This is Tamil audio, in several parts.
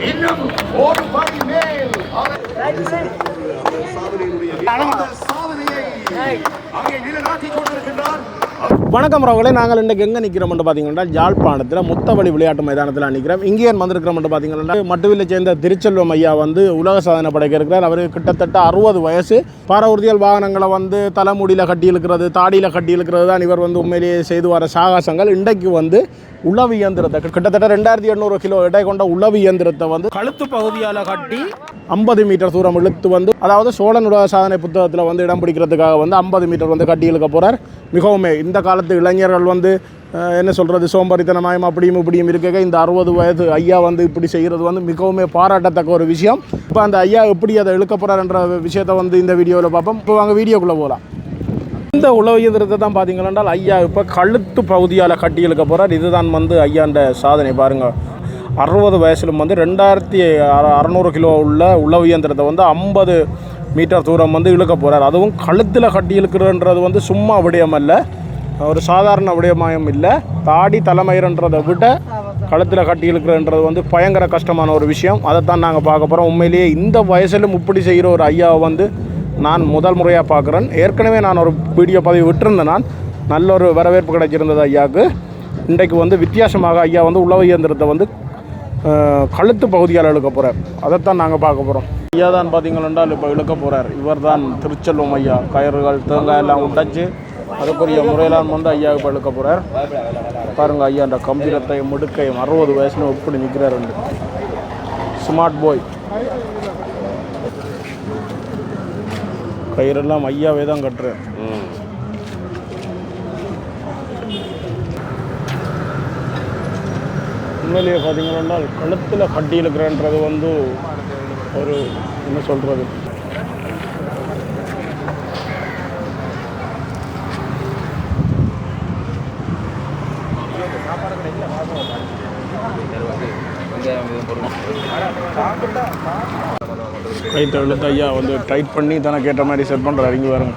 இன்னும் ஒரு படி மேல். அவர் சாதனையுடைய சாதனையை அங்கே நிலைநாட்டிக் கொண்டிருக்கின்றார். வணக்கம் ரவர்களே நாங்கள் இன்றைக்கு எங்கே நிற்கிறோம்னு பார்த்தீங்கன்னா யாழ்ப்பாணத்தில் முத்தவழி விளையாட்டு மைதானத்தில் நிற்கிறோம். இங்கே வந்திருக்கிறோம்னு பார்த்தீங்கன்னா மட்டுவில்லை சேர்ந்த திருச்செல்வம் ஐயா வந்து உலக சாதனை படைக்க இருக்கிறார். அவர் கிட்டத்தட்ட அறுபது வயசு. பாரவுறுதியல் வாகனங்களை வந்து தலைமுடியில் கட்டி இழுக்கிறது தாடியில் கட்டி இழுக்கிறது தான் இவர் வந்து உண்மையிலேயே செய்து வர சாகசங்கள். இன்றைக்கு வந்து உளவு இயந்திரத்தை கிட்டத்தட்ட ரெண்டாயிரத்தி எண்ணூறு கிலோ எடை கொண்ட உளவு இயந்திரத்தை வந்து கழுத்து பகுதியால் கட்டி ஐம்பது மீட்டர் தூரம் இழுத்து வந்து அதாவது சோழனுடைய சாதனை புத்தகத்தில் வந்து இடம் பிடிக்கிறதுக்காக வந்து ஐம்பது மீட்டர் வந்து கட்டி இழுக்க போகிறார் மிகவும் இந்த காலத்து இளைஞர்கள் வந்து என்ன சொல்கிறது சோம்பரித்தனமாயம் அப்படியும் இப்படியும் இருக்க இந்த அறுபது வயது ஐயா வந்து இப்படி செய்கிறது வந்து மிகவும் பாராட்டத்தக்க ஒரு விஷயம். இப்போ அந்த ஐயா எப்படி அதை இழுக்க போகிறாருன்ற விஷயத்தை வந்து இந்த வீடியோவில் பார்ப்போம். இப்போ வாங்க வீடியோக்குள்ளே போகலாம் இந்த உலகத்தை இயந்திரத்தை தான் பார்த்தீங்கன்னா ஐயா இப்போ கழுத்து பகுதியால் கட்டி இழுக்க போகிறார் இதுதான் வந்து ஐயாண்ட சாதனை பாருங்கள் அறுபது வயசிலும் வந்து ரெண்டாயிரத்தி அற- அறநூறு கிலோ உள்ள உழவு இயந்திரத்தை வந்து ஐம்பது மீட்டர் தூரம் வந்து இழுக்க போகிறார் அதுவும் கழுத்தில் கட்டி இழுக்கிறன்றது வந்து சும்மா விடயம் அல்ல ஒரு சாதாரண விடயமாயம் இல்லை. தாடி தலைமையிறன்றதை விட கழுத்தில் கட்டி இழுக்கிறன்றது வந்து பயங்கர கஷ்டமான ஒரு விஷயம். அதைத்தான் நாங்கள் பார்க்க போகிறோம் உண்மையிலேயே இந்த வயசிலும் இப்படி செய்கிற ஒரு ஐயாவை வந்து நான் முதல் முறையாக பார்க்குறேன். ஏற்கனவே நான் ஒரு வீடியோ பதிவு விட்டிருந்தேன் நான். நல்ல ஒரு வரவேற்பு கிடைச்சிருந்தது ஐயாவுக்கு. இன்றைக்கு வந்து வித்தியாசமாக ஐயா வந்து உழவு இயந்திரத்தை வந்து கழுத்து பகுதியால் இழுக்க போகிறார் அதைத்தான் நாங்கள் பார்க்க போகிறோம் ஐயா தான் பார்த்தீங்கன்னா இப்போ இழுக்க போகிறார் இவர் தான் திருச்செல்வம் ஐயா. கயிறுகள் தேங்காய் எல்லாம் உடைச்சு அதுக்குரிய முறையெல்லாம் வந்து ஐயா இப்போ இழுக்க போகிறார் பாருங்கள் ஐயா அந்த கம்பீரத்தையும் முடுக்கையும் அறுபது வயசுல எப்படி நிற்கிறார் ஸ்மார்ட் பாய் கயிறெல்லாம் ஐயாவே தான் கட்டுறேன் உண்மையிலேயே பார்த்தீங்கன்னா கழுத்தில் கட்டி இழுக்கிறன்றது வந்து ஒரு என்ன சொல்கிறது கைத்தை இழுத்து ஐயா வந்து டைட் பண்ணி தானே கேட்ட மாதிரி செட் பண்ணுறாரு இங்கே வரேன்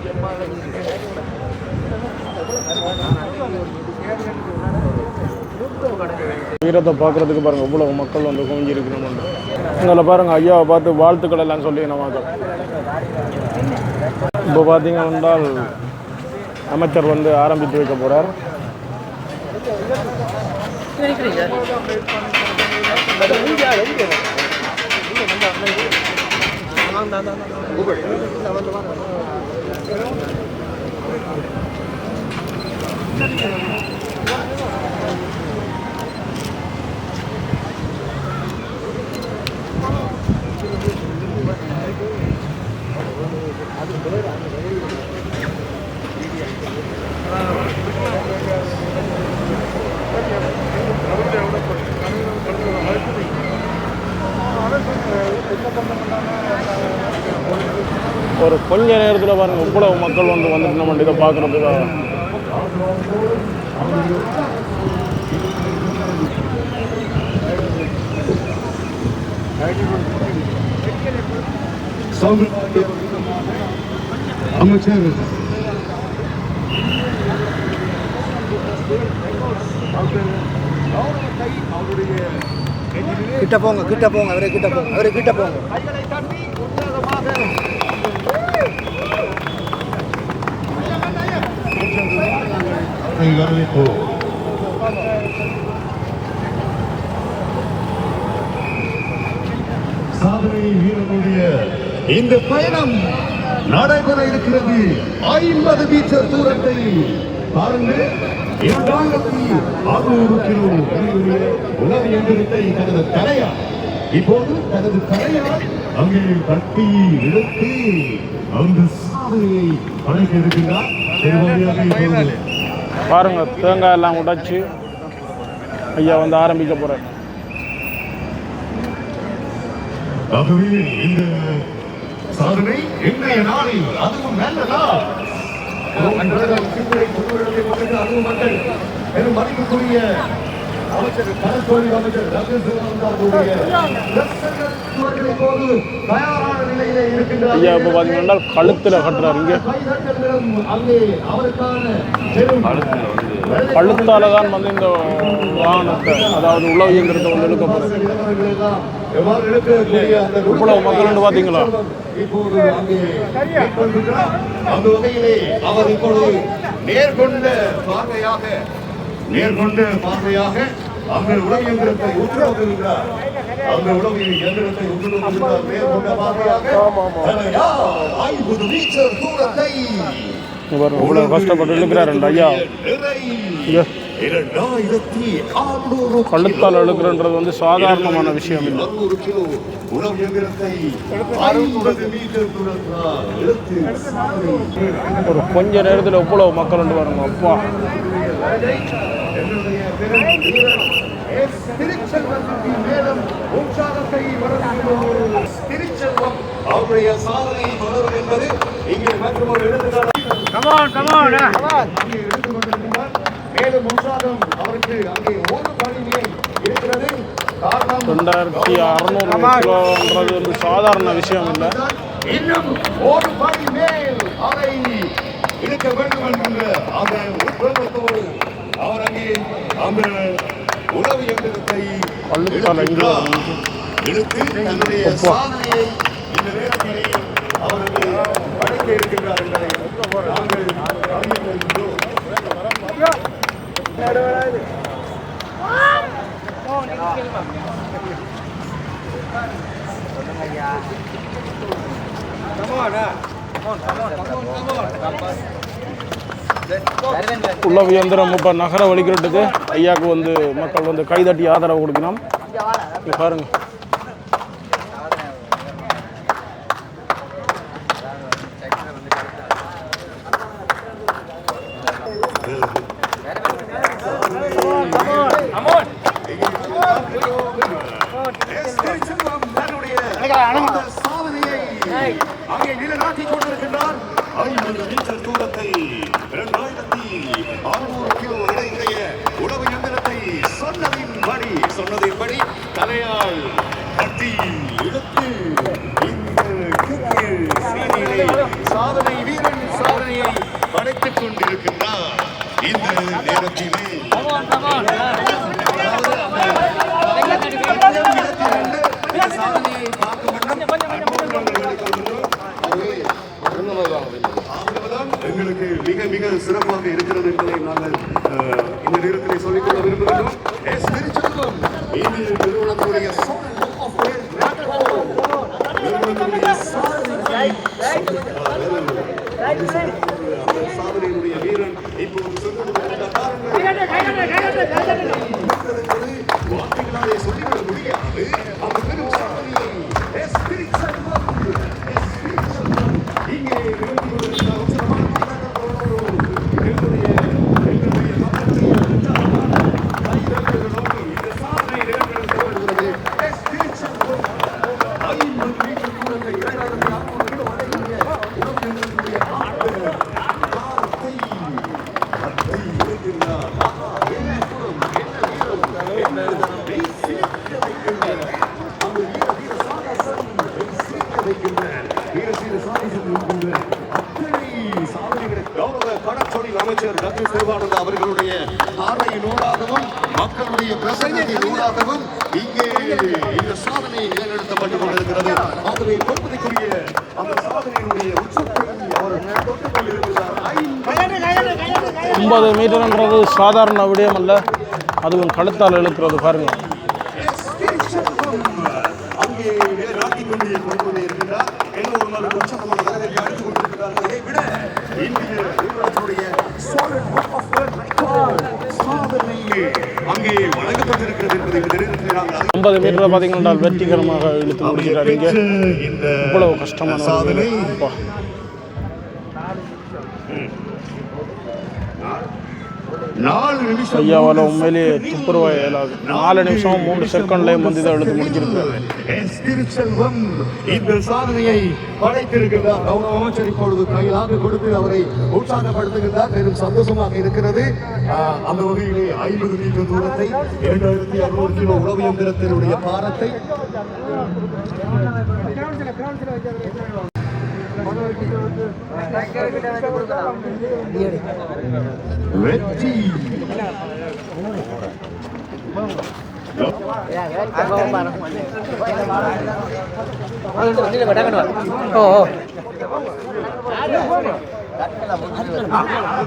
வீரத்தை பார்க்குறதுக்கு பாருங்க இவ்வளோ மக்கள் வந்து குவிஞ்சு இதில் பாருங்க ஐயாவை பார்த்து வாழ்த்துக்கள் எல்லாம் சொல்லி நம்ம இப்போ பார்த்தீங்க என்றால் அமைச்சர் வந்து ஆரம்பித்து வைக்க போகிறார் ஒரு கொஞ்ச நேரத்தில் பாருங்கள் இவ்வளவு மக்கள் வந்து வந்துட்டு நம்ம இதை பார்க்குறதுக்காக. அமைச்சர் கிட்ட போங்க கிட்ட போங்க அவரே கிட்ட போங்க அவரே கிட்ட போங்க. வரவேற்போம் சாதனை வீரனுடைய இந்த பயணம் நடைபெற இருக்கிறது. ஐம்பது மீட்டர் தூரத்தை பாருங்கள். இரண்டாயிரத்தி அறுநூறு கிலோ எடையுடைய எந்திரத்தை தனது தலையா இப்போது தனது தலையால் அங்கே கட்டி எடுத்து அந்த சாதனையை படைக்க இருக்கின்றார் பாருங்க தேங்காய் எல்லாம் உடைச்சு ஐயா வந்து ஆரம்பிக்க போகிறார் ஆகவே இந்த சாதனை இன்றைய நாளில் அதுவும் நல்ல நாள். அதுவும் மக்கள். பெரும் மதிப்புக்குரிய அமைச்சர் கடற்கொழி அமைச்சர் இப்போ பார்த்தீங்கன்னா கழுத்தில் கட்டுறாரு இங்கே. கழுத்தால தான் வந்து இந்த வாகனத்தை அதாவது உழவு இயந்திரத்தை வந்து இழுக்கக்கூடிய அந்த இவ்வளவு மக்கள் மேற்கொள்கிறார். அந்த வகையிலே அவர் இப்பொழுது நேர்கொண்ட பார்வையாக நேர்கொண்ட பார்வையாக அந்த உணவு இயந்திரத்தை உற்று நோக்குகிறார் அந்த உணவு இயந்திரத்தை உற்று நோக்குகிறார் நேர்கொண்ட பார்வையாக தலையா, ஐம்பது மீட்டர் தூரத்தை இவர் இவ்வளோ கஷ்டப்பட்டு இழுக்கிறார் ஐயா. கழுத்தால் வந்து சாதாரணமான விஷயம் இல்லை. ஒரு கொஞ்ச நேரத்தில் இவ்வளோ மக்கள் பாருங்க அப்பா. என்னுடைய பெரும் வீரர் எஸ். மேலும் உற்சாகத்தை வழங்குகிறோம். திருச்செல்வம் அவருடைய சாதனையை தொடரும் என்பது இங்கே மற்றும் ஒரு எடுத்துக்காட்டு அங்கே எடுத்துக் கொண்டிருக்கிறார். மேலும் உற்சாகம் அவருக்கு அங்கே ஒரு பணியிலே இருக்கிறது ரெண்டாயிரத்தி அறநூறு கிலோன்றது வந்து சாதாரண விஷயம் இல்லை இன்னும் ஒரு படி மேல் அதை இருக்க வேண்டும் என்கின்ற அந்த உத்வேகத்தோடு அவர் அங்கே அந்த உணவு இங்கே இழுக்கின்றார். இழுத்து தன்னுடைய. சாதனையை இந்த நேரத்திலே அவருக்கு படைக்க இருக்கின்றார் என்பதை நாங்கள் அறிய வருகின்றோம். உள்ள இயந்திரம் இப்போ நகர வலிக்கிறதுக்கு ஐயாவுக்கு வந்து மக்கள் வந்து கைதட்டி ஆதரவு கொடுக்கணும். பாருங்கள் பாருங்க எஸ். திருச்செல்வம் தன்னுடைய அந்த சாதனையை அங்கே நிலைநாட்டிக் கொண்டிருக்கின்றார். ஐம்பது மீட்டர் தூரத்தை இரண்டாயிரத்தி அறுநூறு கிலோ எடையுடைய உணவு இயந்திரத்தை சொன்னதின்படி சொன்னதின்படி தலையால் கட்டி இழுத்து இந்த கிக்கு சீனியிலே சாதனை வீரன் சாதனையை படைத்துக் கொண்டிருக்கின்றார் இந்த நேரத்திலே ஆகவேதான் எங்களுக்கு மிக மிக சிறப்பாக இருக்கிறது என்பதை நாங்கள் அஹ், இந்த நேரத்தில் சொல்லிக்கொள்ள விரும்புகிறோம் எஸ் திருச்செல்வம் இது நிறுவனத்துடைய Soul of Wales Macro. நிறுவனத்துடைய சாதனையை அந்த சாதனையினுடைய வீரன் இப்போது ஆகவே பொறுப்பதற்குரிய அந்த சாதனையினுடைய உச்சத்தை அவர் தொட்டுக் கொண்டிருக்கிறார் ஐம்பது மீட்டர்ன்றது சாதாரண விடயம் அல்ல. அதுவும் கழுத்தால் இழுக்கிறது பாருங்க. அங்கே நாட்டிக் கொண்டே என்ன ஒரு நாள் உற்சாகமான கொண்டிருக்கிறார்கள் விட இந்திய ஐம்பது மீட்டரை பார்த்தீங்கன்னா வெற்றிகரமாக இழுத்து முடிச்சிட்டாரு இங்கே. இவ்வளவு கஷ்டமான சாதனை உண்மையிலேயே துப்புரவா இயலாது நாலு நிமிஷம் மூணு செகண்ட்லேயும் வந்து இதை எழுத்து முடிச்சிருக்காரு எஸ். திருச்செல்வம் இந்த சாதனையை படைத்திருக்கிறார் கௌரவ அமைச்சர் இப்பொழுது கையிலாக கொடுத்து அவரை உற்சாகப்படுத்துகின்றார் பெரும் சந்தோஷமாக இருக்கிறது அந்த வகையிலே ஐம்பது மீட்டர் தூரத்தை இரண்டாயிரத்தி அறுநூறு கிலோ உணவு இயந்திரத்தினுடைய பாரத்தை வெற்றி.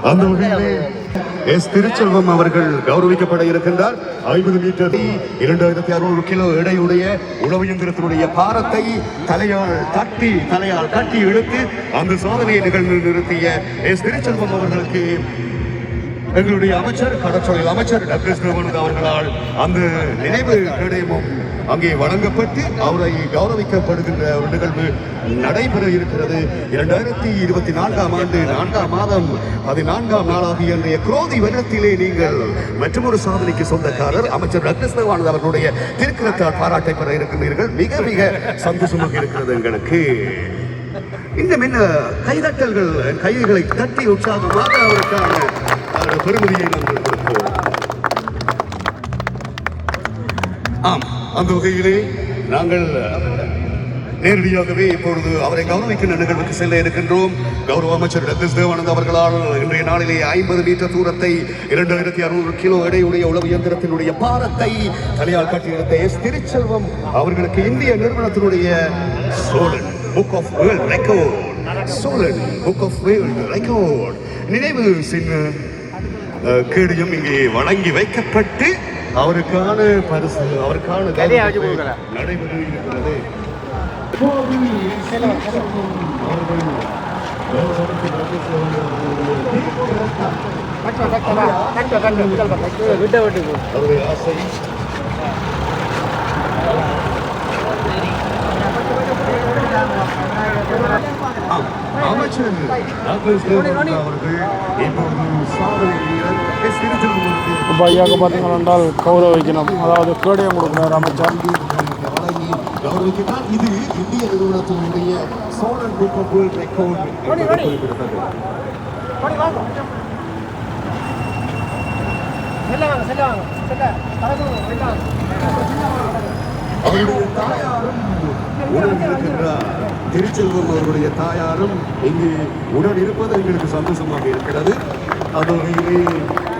அந்த வகையிலே எஸ் திருச்செல்வம் அவர்கள் கௌரவிக்கப்பட இருக்கின்றார். ஐம்பது மீட்டர் இரண்டாயிரத்தி அறுநூறு கிலோ எடையுடைய உணவு இயந்திரத்தினுடைய பாரத்தை தலையால் தட்டி தலையால் கட்டி இழுத்து அந்த சோதனையை நிகழ்ந்து நிறுத்திய எஸ் திருச்செல்வம் அவர்களுக்கு எங்களுடைய அமைச்சர் கடற்சொழில் அமைச்சர் டக்ளஸ் அவர்களால் அந்த நினைவு கேடயமும் அங்கே வழங்கப்பட்டு அவரை கௌரவிக்கப்படுகின்ற ஒரு நிகழ்வு நடைபெற இருக்கிறது. இரண்டாயிரத்தி இருபத்தி நான்காம் ஆண்டு நான்காம் மாதம் பதினான்காம் நாளாகிய இன்றைய குரோதி வருடத்திலே நீங்கள் மற்றொரு சாதனைக்கு சொந்தக்காரர் அமைச்சர் டக்ளஸ் அவர்களுடைய திருக்கரத்தால் பாராட்டை பெற இருக்கின்றீர்கள். மிக மிக சந்தோஷமாக இருக்கிறது எங்களுக்கு. இன்னும் என்ன கைதட்டல்கள் கைகளை தட்டி உற்சாகமாக அவருக்கான பெருமதியை நாங்கள் கொடுப்போம். ஆம் அந்த வகையிலே நாங்கள் நேரடியாகவே இப்பொழுது அவரை கௌரவிக்கின்ற நிகழ்வுக்கு செல்ல இருக்கின்றோம். கௌரவ அமைச்சர் டக்ளஸ் தேவானந்த் அவர்களால் இன்றைய நாளிலே ஐம்பது மீட்டர் தூரத்தை இரண்டாயிரத்தி அறுநூறு கிலோ எடையுடைய உளவு இயந்திரத்தினுடைய பாரத்தை தலையால் கட்டியெடுத்த எஸ் திருச்செல்வம் அவர்களுக்கு இந்திய நிறுவனத்தினுடைய Cholan book of world record Cholan book of world record நினைவு சின்ன அஹ், கேடயம் இங்கே வழங்கி வைக்கப்பட்டு அவருக்கான பரிசு அவருக்கான நடைபெற இருக்கிறது. அவருடைய ஆசை. அமைச்சர் அவர்கள் இப்பொழுது சாதனை வீரர் எஸ். திருச்செல்வம் அவர்களுக்கு இப்போ ஐயாவுக்கு பார்த்தீங்கன்னா என்றால் கௌரவிக்கணும் அதாவது கேடயம் கொடுக்குறாரு அமைச்சர் வழங்கி இது இந்திய நிறுவனத்தினுடைய Cholan book of world record என்பது குறிப்பிடத்தக்கது அவருடைய தாயாரும் உடன் இருக்கின்றார் திருச்செல்வம் அவருடைய தாயாரும் இங்கு உடன் இருப்பது எங்களுக்கு சந்தோஷமாக இருக்கிறது. அது வகையிலே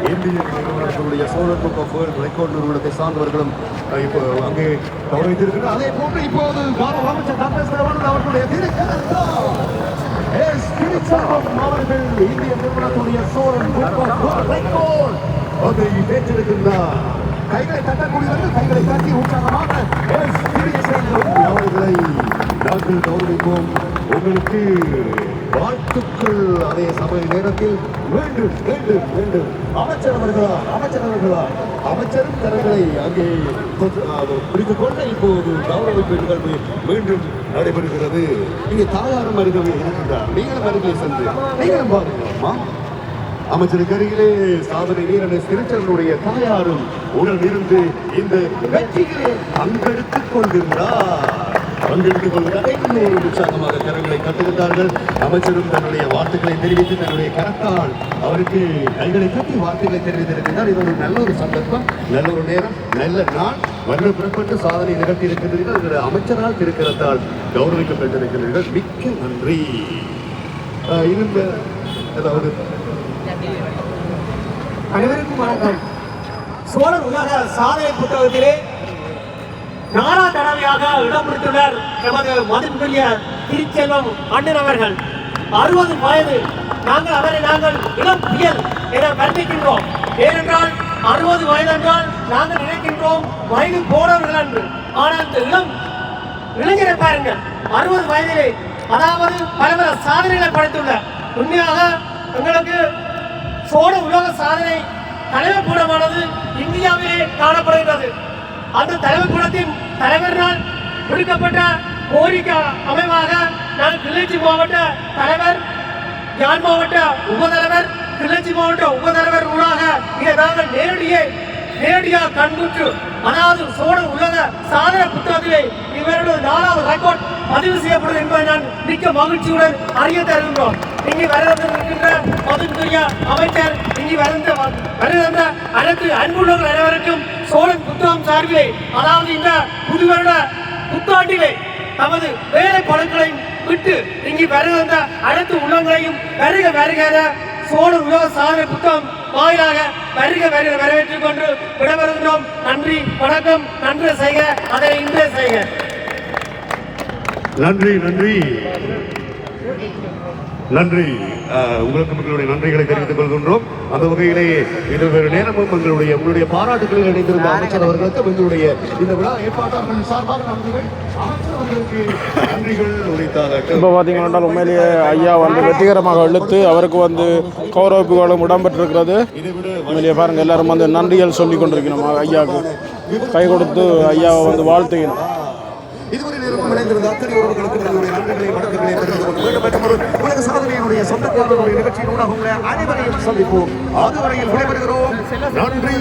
இந்திய நிறுவனத்தினுடைய Cholar book of world record நிறுவனத்தை சார்ந்தவர்களும் இப்போ அங்கே கௌரவித்திருக்கிறார் அதே போன்று இப்போது அமைச்சர் டாக்டர் சரவணன் அவர்களுடைய திருக்கரத்தால் இந்திய நிறுவனத்துடைய சோழன் புக் ஆஃப் ரெக்கார்ட் அதை பெற்றிருக்கின்றார் கைகளை தட்டக்கூடியவர்கள் கைகளை தட்டி உற்சாகமாக அவர்களை நாங்கள் கௌரவிப்போம். உங்களுக்கு வாழ்த்துக்கள். அதே சமய நேரத்தில் வேண்டும் வேண்டும் மீண்டும் அமைச்சர் அவர்களா அமைச்சர் அவர்களா அமைச்சரும் கரங்களை அங்கே பிடித்துக் கொண்டு இப்போது கௌரவிப்பு நிகழ்வு மீண்டும் நடைபெறுகிறது. இங்கே தாயாரும் அருகவே இருக்கின்றார். நீங்களும் அருகே சென்று நீங்களும் பாருங்கம்மா அமைச்சருக்கு அருகிலே சாதனை வீரனை திருச்செல்வனுடைய தாயாரும் உடன் இருந்து இந்த வெற்றியிலே பங்கெடுத்துக் கொள்கின்றார் பங்கெடுத்துக் கொள்கிறார் இன்னும் உற்சாகமாக கரங்களை கட்டுகின்றார்கள் அமைச்சரும் தன்னுடைய வார்த்தைகளை தெரிவித்து தன்னுடைய கரத்தால் அவருக்கு கைகளை கட்டி வார்த்தைகளை தெரிவித்திருக்கிறார். இது ஒரு நல்ல ஒரு சந்தர்ப்பம் நல்ல ஒரு நேரம் நல்ல நாள். வருட புறப்பட்டு சாதனை நிகழ்த்தி இருக்கின்றீர்கள். அமைச்சரால் திருக்கரத்தால் கௌரவிக்கப்பட்டிருக்கிறீர்கள் மிக்க நன்றி. இருந்த அதாவது அனைவருக்கும் வணக்கம். சோழர் உலக சாதனை புத்தகத்திலே நாலா தடவையாக இடம் பிடித்துள்ளார் நமது மதிப்புரிய திருச்செல்வம் அண்ணன் அவர்கள். அறுபது வயது. நாங்கள் அவரை நாங்கள் இளம் புயல் என வர்ணிக்கின்றோம் ஏனென்றால் அறுபது வயது என்றால் நாங்கள் நினைக்கின்றோம் வயது போனவர்கள் என்று ஆனால் இந்த இளம் இளைஞரை பாருங்கள். அறுபது வயதிலே அதாவது பல பல சாதனைகளை படைத்துள்ள உண்மையாக எங்களுக்கு சோழ உலக சாதனை தலைமை கூடமானது இந்தியாவிலே காணப்படுகிறது அந்த தலைவர் கூடத்தின் தலைவரினால் விடுக்கப்பட்ட கோரிக்கை அமைவாக நான் கிளிநொச்சி மாவட்ட தலைவர் யாழ் மாவட்ட உபதலைவர் கிளிநொச்சி மாவட்ட உபதலைவர் ஊடாக இதை நாங்கள் நேரடியே நேரடியாக கண்முற்று அதாவது சோழ உலக சாதன புத்தகத்திலே இவருடைய நாலாவது ரெக்கார்ட் பதிவு செய்யப்படும் என்பதை நான் மிக்க மகிழ்ச்சியுடன் அறிய தருகின்றோம். வர வருகின்ற மதுக்குரிய அமைச்சர் இங்கு வருகின்ற வருகின்ற அனைத்து அன்புள்ளவர்கள் அனைவருக்கும் சோழன் புத்தகம் சார்பிலே அதாவது இந்த புது வருட புத்தாண்டிலே தமது வேலை பொருட்களையும் விட்டு இங்கு வருகின்ற அனைத்து உள்ளங்களையும் வருக வருகிற சோழன் உலக சாதனை புத்தகம் வாயிலாக வருக வருக வரவேற்றுக் கொண்டு விடவருகிறோம் நன்றி வணக்கம் நன்றி செய்க அதை இன்றே செய்க. நன்றி நன்றி. நன்றி. உங்களுக்கு உங்களுடைய நன்றிகளை தெரிவித்துக் கொள்கின்றோம். அந்த வகையிலே இது வேறு நேரமும் எங்களுடைய உங்களுடைய பாராட்டுகளில் இணைந்திருந்த அமைச்சர் அவர்களுக்கு எங்களுடைய இந்த விழா ஏற்பாட்டாளர்கள் சார்பாக இப்போ பார்த்தீங்கன்னா உண்மையிலேயே ஐயா வந்து வெற்றிகரமாக இழுத்து அவருக்கு வந்து கௌரவிப்புகளும் இடம்பெற்றிருக்கிறது. உண்மையிலேயே பாருங்கள் எல்லாரும் வந்து நன்றிகள் சொல்லி கொண்டிருக்கணும். ஐயாவுக்கு கை கொடுத்து ஐயாவை வந்து வாழ்த்துக்கணும் இதுவரை நேரமும் இணைந்திருந்த அத்தனை உறவுகளுக்கு நம்முடைய நன்றிகளை வணக்கங்களை தெரிவித்துக் கொண்டு மீண்டும் மற்றும் ஒரு உலக சாதனையினுடைய சொந்தக்காரர்களுடைய நிகழ்ச்சியினூடாக உங்களை அனைவரையும் சந்திப்போம். அதுவரையில் விடைபெறுகிறோம். நன்றி.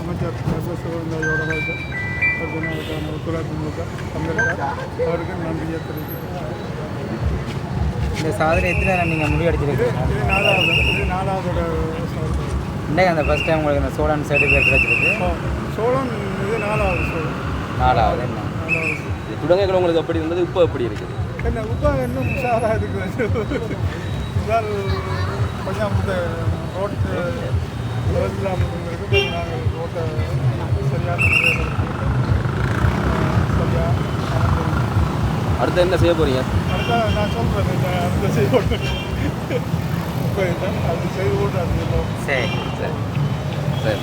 அமைச்சர் அவருக்கு நன்றியை தெரிவிக்கிறேன் இந்த சாதனை எத்தனை நேரம் நீங்கள் முடிவெடுச்சிருக்கீங்க இது நாலாவது இது. இன்றைக்கு அந்த ஃபஸ்ட் டைம் உங்களுக்கு இந்த சோழன் சர்டிஃபிகேட் கிடைச்சிருக்கு? ஆ, சோழன் இது நாலாவது சோழன். நாலாவது என்ன? நாலாவது துடங்கைகள் உங்களுக்கு எப்படி இருந்தது இப்போ எப்படி இருக்குது? என்ன உப்பா இன்னும் உஷாராக இருக்குது இதால் கொஞ்சம் ரோட்டு இல்லாமல் நாங்கள் ரோட்டை சரியான முறையில் அடுத்து என்ன செய்ய போறீங்க? அடுத்த நான் சொல்கிறேன் இந்த அந்த செய்வோடு இப்போ அது செய்வோடு அது எல்லாம். சரி. சரி. சரி.